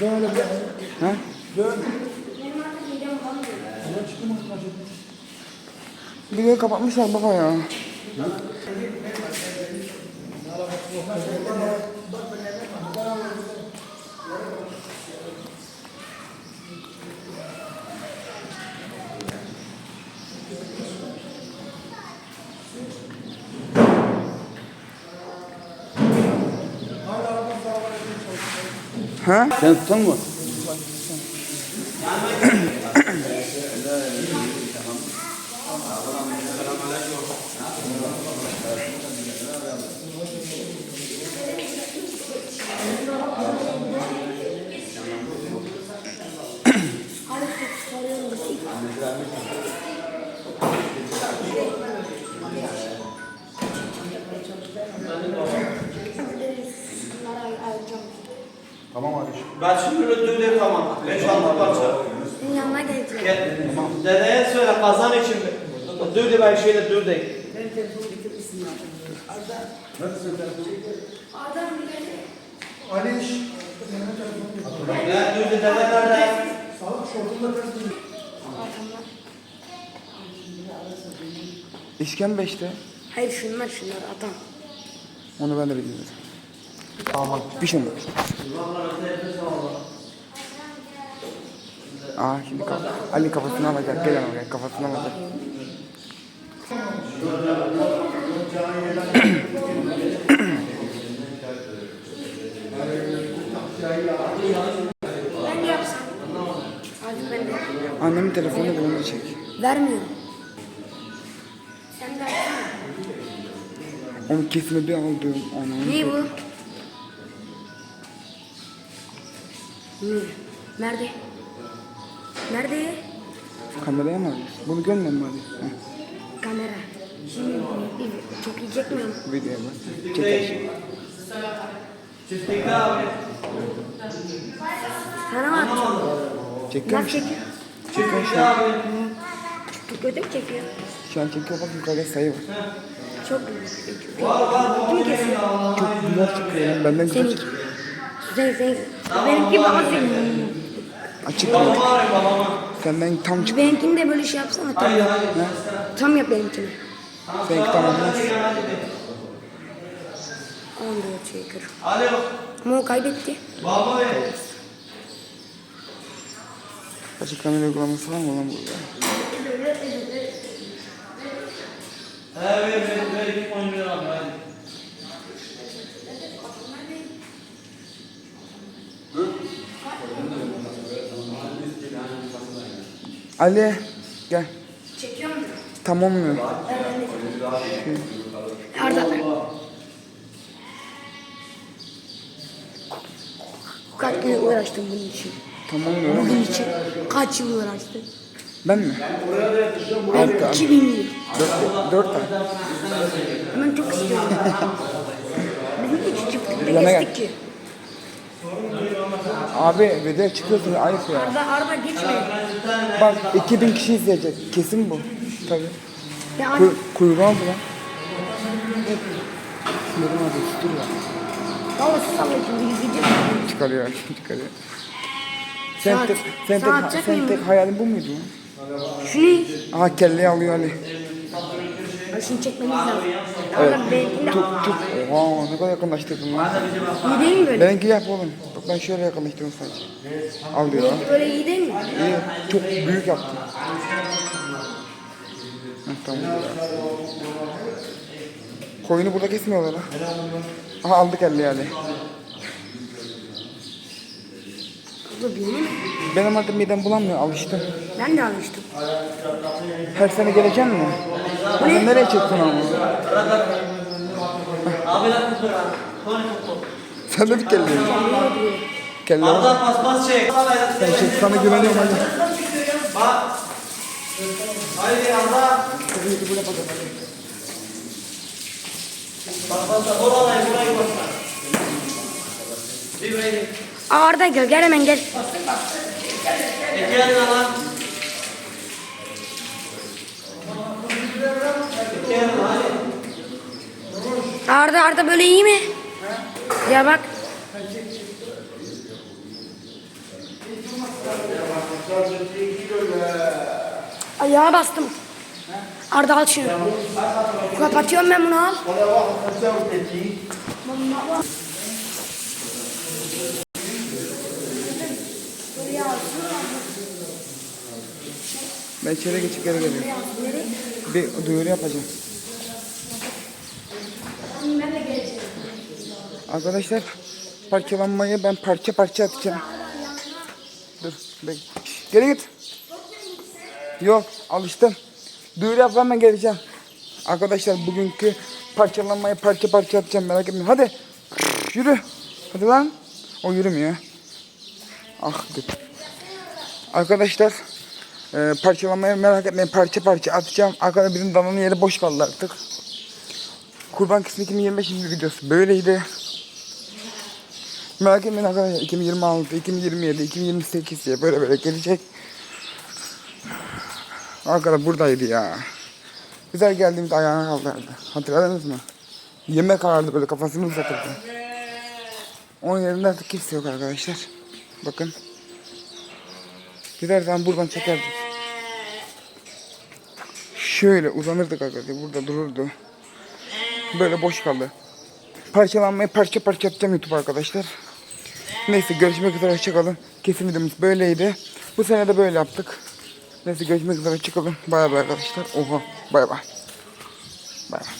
Dön öyle bir. Ha? Dön. Benim artık midem bulanmıyor. Ulan çıktı mı? Kaçırdın. Videoyu kapatmışlar baba ya. Ha? Sen tutan mı? Bunları Tamam abi. Ben şimdi ödül yapamam. Beş altı parça. Yanına geleceğim. Gel. Dedeye söyle kazan için. Ödül ben şeyle dur değil. Adam bir geldi. Ali iş. Ya dur dede nerede? Sağlık şortunda. Arkamda. İşkembe işte. Hayır şunlar şunlar adam. Onu ben de biliyorum. Aman bir şey olmamış. Aa şimdi kaf Ali kafasını alacak. Gel ama gel kafasını alacak. Ben de yapsam. Hadi ben de. Annemin telefonu bunu çek. Vermiyor. Sen de yapsana. Onu kesme bir aldım. Onu. Ne bu? Ne? Nerede? Nerede? Kameraya mı alıyorsun? Bunu görmüyor Ali? Heh, Kamera. Şimdi çok iyi çekmiyor mu? videoya bak. Çeker. Sana mı atacağım? Çekiyor musun? çekiyor? Çekiyor şu an. Çok kötü mü çekiyor? Şu an çekiyor bak yukarıda sayı var. Çok güzel. Çok güzel çıkıyor. Benden güzel çıkıyor. Sen sen. Benimki baba senin. Açık babamı. Senden tam çıkıyor. Benimkini de böyle şey yapsana. Tam Hayır hayır. Tam yap benimkini. Seninki tam olmaz. Onu da çekiyor. Alo. Ama o kaybetti. Baba bey. Açık kamera uygulaması var mı lan burada? He ver ver Ali gel. Çekiyor mu? Tam olmuyor. Arda. Kaç gün uğraştım bunun için. Tam olmuyor. ama. Bunun için kaç yıl uğraştım. Ben mi? Ben Altı abi. 2000 yıl. Dört, dört ay. Ben çok istiyorum. Bizim hiç çiftlikte Yana gel. ki. Abi video çıkıyorsun ayıp ya. Arda Arda geçme. Bak 2000 kişi izleyecek. Kesin bu. Tabii. Ya Kuy kuyruğu aldı lan. Sinirim aldı. Dur ya. Valla salla şimdi izleyeceğim. Çıkarıyor. Çıkarıyor. Sen Saat- tek, sen saat tek, sen tek hayalin bu muydu? Şu ne? Aha kelleyi alıyor Ali. Ay şunu çekmemiz lazım. Benimkinde Tut tut. Oha ne kadar yakınlaştırdın lan. iyi değil mi böyle? Benimki yap oğlum. Ben şöyle yakınlaştırıyorum sadece. Al diyor böyle iyi değil mi? İyi. Çok büyük yaptın. Heh, tamam. Koyunu burada kesmiyorlar ha. Aha aldık elli yani. Mi? Benim artık midem bulanmıyor alıştım. Ben de almıştım. Her sene gelecek mi? Sen nereye çektin ama? Abi lan. Sen de bir kelle. Kelle var. Arda paspas çek. Sen çek sana güveniyorum hadi. Bak. Haydi Arda. Paspasla orayı burayı basma. Bir. Aa, Arda gel gel hemen gel. Lan. İki yanına hadi. Arda Arda böyle iyi mi? Ya bak. Ayağa bastım. Arda al şunu. Kapatıyorum ben bunu al. Ben içeri geçip geri geliyorum. Bir duyuru yapacağım. Ben de geleceğim. Arkadaşlar parçalanmayı ben parça parça atacağım. Dur bekle. Geri git. Yok alıştım. Duyuru yap ben geleceğim. Arkadaşlar bugünkü parçalanmayı parça parça atacağım merak etmeyin. Hadi. Yürü. Hadi lan. O yürümüyor. Ah dur. Arkadaşlar e, parçalamayı merak etmeyin parça parça atacağım. Arkadaşlar bizim dananın yeri boş kaldı artık. Kurban kısmı 2025 videosu böyleydi. Merak etmeyin arkadaşlar 2026, 2027, 2028 diye böyle böyle gelecek. Arkadaşlar buradaydı ya. Güzel geldiğimde ayağına kaldırdı. Hatırladınız mı? Yemek ağırdı böyle kafasını uzatırdı. Onun yerinde artık kimse yok arkadaşlar. Bakın. Gidersen buradan çekerdik. Şöyle uzanırdık arkadaşlar. Burada dururdu. Böyle boş kaldı. Parçalanmayı parça parça atacağım YouTube arkadaşlar. Neyse görüşmek üzere hoşçakalın. Kesin videomuz böyleydi. Bu sene de böyle yaptık. Neyse görüşmek üzere hoşçakalın. Bay bay arkadaşlar. Oha bay bay. Bay bay.